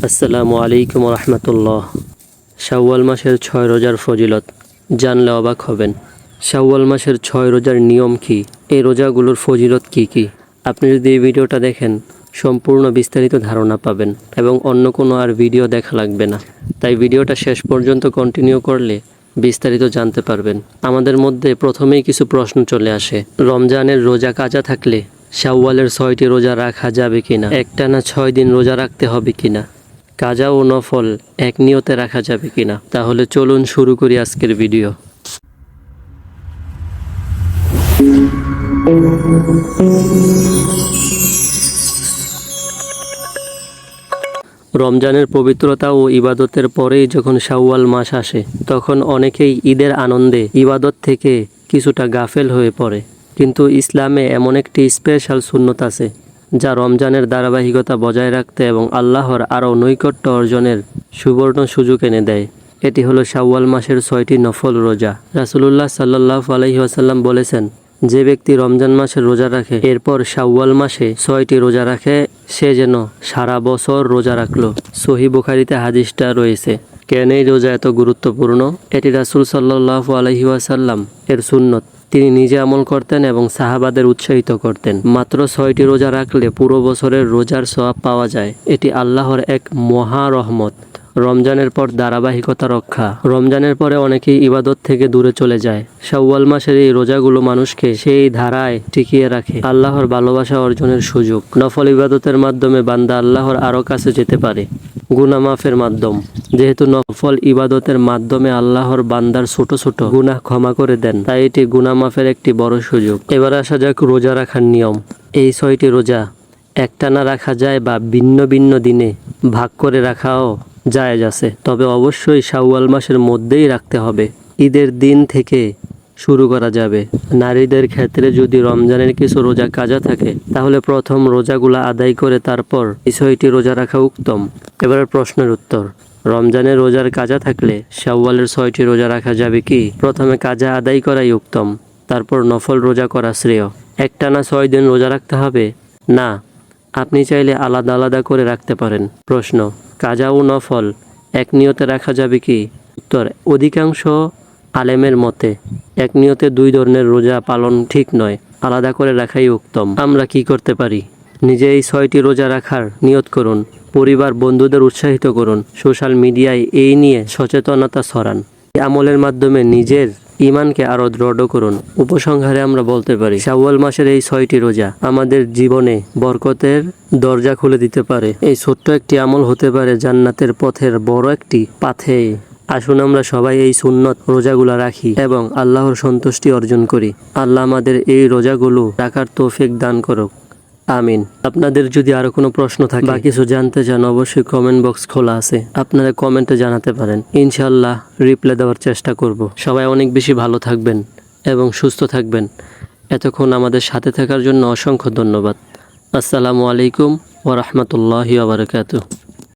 আসসালামু আলাইকুম রহমতুল্লাহ। শাওয়াল মাসের ছয় রোজার ফজিলত, জানলে অবাক হবেন। শাওয়াল মাসের ছয় রোজার নিয়ম কি? এই রোজাগুলোর ফজিলত কি কি? আপনি যদি এই ভিডিওটা দেখেন, সম্পূর্ণ বিস্তারিত ধারণা পাবেন এবং অন্য কোনো আর ভিডিও দেখা লাগবে না। তাই ভিডিওটা শেষ পর্যন্ত কন্টিনিউ করলে বিস্তারিত জানতে পারবেন। আমাদের মধ্যে প্রথমেই কিছু প্রশ্ন চলে আসে। রমজানের রোজা কাজা থাকলে শাওয়ালের ছয়টি রোজা রাখা যাবে কিনা? একটানা ছয় দিন রোজা রাখতে হবে কিনা? কাজা ও নফল এক নিয়তে রাখা যাবে কিনা? তাহলে চলুন শুরু করি আজকের ভিডিও। রমজানের পবিত্রতা ও ইবাদতের পরেই যখন শাওয়াল মাস আসে, তখন অনেকেই ঈদের আনন্দে ইবাদত থেকে কিছুটা গাফেল হয়ে পড়ে। কিন্তু ইসলামে এমন একটি স্পেশাল সুন্নত আছে যা রমজানের ধারাবাহিকতা বজায় রাখতে এবং আল্লাহর আরও নৈকট্য অর্জনের সুবর্ণ সুযোগ এনে দেয়। এটি হলো শাওয়াল মাসের ছয়টি নফল রোজা। রাসুলুল্লাহ সাল্লাহ আলহি আসাল্লাম বলেছেন, যে ব্যক্তি রমজান মাসের রোজা রাখে, এরপর শাওয়াল মাসে ছয়টি রোজা রাখে, সে যেন সারা বছর রোজা রাখল। সহি বুখারিতে হাদিসটা রয়েছে। কেন এই রোজা এত গুরুত্বপূর্ণ? এটি রাসুল সাল্লাহ আলহি আসাল্লাম এর সুন্নত। তিনি নিজে আমল করতেন এবং সাহাবাদের উৎসাহিত করতেন। মাত্র ছয়টি রোজা রাখলে পুরো বছরের রোজার সওয়াব পাওয়া যায়। এটি আল্লাহর এক মহা রহমত। রমজানের পর ধারাবাহিকতা রক্ষা। রমজানের পরে অনেকেই ইবাদত থেকে দূরে চলে যায়। শাওয়াল মাসের এই রোজাগুলো মানুষকে সেই ধারায় টিকিয়ে রাখে। আল্লাহর ভালোবাসা অর্জনের সুযোগ। নফল ইবাদতের মাধ্যমে বান্দা আল্লাহর আরও কাছে যেতে পারে। গুনা মাফের মাধ্যম। যেহেতু নফল ইবাদতের মাধ্যমে আল্লাহর বান্দার ছোট ছোট গুনাহ ক্ষমা করে দেন, তাই এটি গুনা মাফের একটি বড় সুযোগ। এবার আসা যাক রোজা রাখার নিয়ম। এই ছয়টি রোজা একটানা রাখা যায় বা ভিন্ন ভিন্ন দিনে ভাগ করে রাখাও জায়েজ আছে। তবে অবশ্যই শাওয়াল মাসের মধ্যেই রাখতে হবে। ঈদের দিন থেকে শুরু করা যাবে। নারীদের ক্ষেত্রে যদি রমজানের কিছু রোজা কাজা থাকে, তাহলে প্রথম রোজাগুলো আদায় করে তারপর ছয়টি রোজা রাখা উত্তম। এবারে প্রশ্নের উত্তর রমজানের রোজার কাজা থাকলে শাওয়ালের ছয়টি রোজা রাখা যাবে কি? প্রথমে কাজা আদায় করাই উত্তম, তারপর নফল রোজা করা শ্রেয়। একটানা ছয় দিন রোজা রাখতে হবে? না, আপনি চাইলে আলাদা আলাদা করে রাখতে পারেন। প্রশ্ন, কাজা ও নফল এক নিয়তে রাখা যাবে কি? উত্তর, অধিকাংশ আলেমের মতে, এক নিয়তে দুই ধরনের রোজা পালন ঠিক নয়, আলাদা করে রাখাই উত্তম। আমরা কি করতে পারি? নিজে এই ছয়টি রোজা রাখার নিয়ত করুন, পরিবার, বন্ধুদের উৎসাহিত করুন, সোশ্যাল মিডিয়ায় এই নিয়ে সচেতনতা ছড়ান। আমলের মাধ্যমে নিজের ইমানকে আরও দৃঢ় করুন। উপসংহারে আমরা বলতে পারি, শাওয়াল মাসের এই ছয়টি রোজা আমাদের জীবনে বরকতের দরজা খুলে দিতে পারে। এই ছোট্ট একটি আমল হতে পারে জান্নাতের পথের বড় একটি পাথে। আসুন আমরা সবাই এই সুন্নত রোজাগুলো রাখি এবং আল্লাহর সন্তুষ্টি অর্জন করি। আল্লাহ আমাদের এই রোজাগুলো রাখার তৌফিক দান করুক। আমিন। আপনাদের যদি আরও কোনো প্রশ্ন থাকে বা কিছু জানতে চান, অবশ্যই কমেন্ট বক্স খোলা আছে। আপনারা কমেন্টে জানাতে পারেন। ইনশাল্লাহ রিপ্লাই দেওয়ার চেষ্টা করব। সবাই অনেক বেশি ভালো থাকবেন এবং সুস্থ থাকবেন। এতক্ষণ আমাদের সাথে থাকার জন্য অসংখ্য ধন্যবাদ। আসসালামু আলাইকুম ওরহমতুল্লাহি আবরকাত